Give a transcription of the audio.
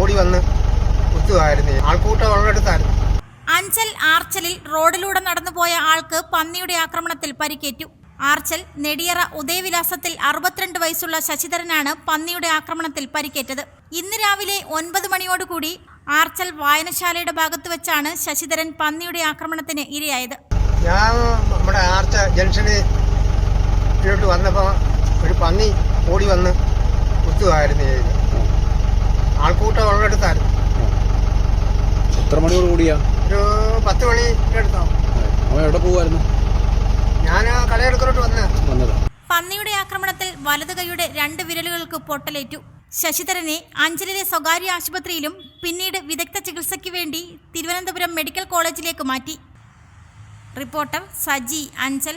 ഓടി വന്ന് കുത്തുമായിരുന്നു ആൾക്കൂട്ടം ഉള്ളടുത്തായിരുന്നു അഞ്ചൽ ആർച്ചലിൽ റോഡിലൂടെ നടന്നുപോയ ആൾക്ക് പന്നിയുടെ ആക്രമണത്തിൽ പരിക്കേറ്റു. ആർച്ചൽ നെടിയറ ഉദയവിലാസത്തിൽ അറുപത്തിരണ്ട് വയസ്സുള്ള ശശിധരനാണ് പന്നിയുടെ ആക്രമണത്തിൽ പരിക്കേറ്റത്. ഇന്ന് രാവിലെ ഒൻപത് മണിയോടുകൂടി ആർച്ചൽ വായനശാലയുടെ ഭാഗത്ത് വെച്ചാണ് ശശിധരൻ പന്നിയുടെ ആക്രമണത്തിന് ഇരയായത്. ഞാൻ നമ്മുടെ ആർച്ച ജംഗ്ഷനിലോട്ട് വന്നപ്പോൾ ഒരു പന്നി ഓടി വന്ന് കുത്തുമായിരുന്നു ചെയ്തത്. ആൾക്കൂട്ടം ഉള്ളിടത്തായിരുന്നു എത്ര മണിയോട് കൂടിയാ? ഒരു പത്ത് മണിയുടെ അടുത്താവും. അവൻ എവിടെ പോകുമായിരുന്നു ഞാൻ കടയെടുക്കലോട്ട് വന്ന വന്നതാ. പന്നിയുടെ ആക്രമണത്തിൽ വലതു കൈയുടെ രണ്ട് വിരലുകൾക്ക് പൊട്ടലേറ്റു. ശശിധരനെ അഞ്ചലിലെ സ്വകാര്യ ആശുപത്രിയിലും പിന്നീട് വിദഗ്ധ ചികിത്സയ്ക്ക് വേണ്ടി തിരുവനന്തപുരം മെഡിക്കൽ കോളേജിലേക്ക് മാറ്റി. റിപ്പോർട്ടർ സജി അഞ്ചൽ.